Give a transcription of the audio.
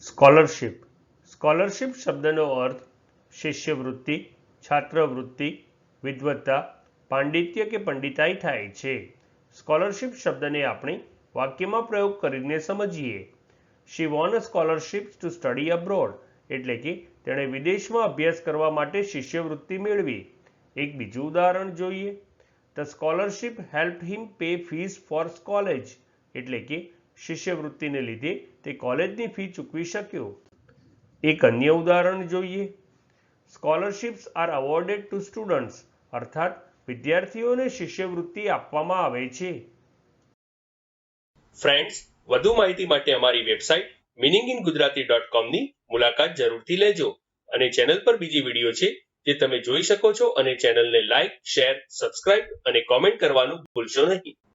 Scholarship scholarship શબ્દનો અર્થ શિષ્યવૃત્તિ, છાત્રવૃત્તિ, વિદ્વત્તા, પાંડિત્ય કે પંડિતાઈ થાય છે. સ્કોલરશિપ શબ્દને આપણે વાક્યમાં પ્રયોગ કરીને સમજીએ. She won scholarship to study abroad એટલે કે તેણે વિદેશમાં અભ્યાસ કરવા માટે શિષ્યવૃત્તિ મેળવી. એક બીજું ઉદાહરણ જોઈએ. The scholarship help him pay fees for college એટલે કે શિષ્યવૃત્તિને લીધે તે કોલેજની ફી ચૂકવી શક્યો. એક અન્ય ઉદાહરણ જોઈએ. Scholarships are awarded to students અર્થાત, વિદ્યાર્થીઓને શિષ્યવૃત્તિ આપવામાં આવે છે. ફ્રેન્ડ્સ વધુ માહિતી માટે અમારી website meaning in Gujarati dot કોમની મુલાકાત જરૂરથી લેજો અને ચેનલ પર બીજી વીડિયો છે જે તમે જોઈ શકો છો અને ચેનલને લાઇક શેર સબસ્ક્રાઇબ અને કોમેન્ટ કરવાનું ભૂલશો નહીં.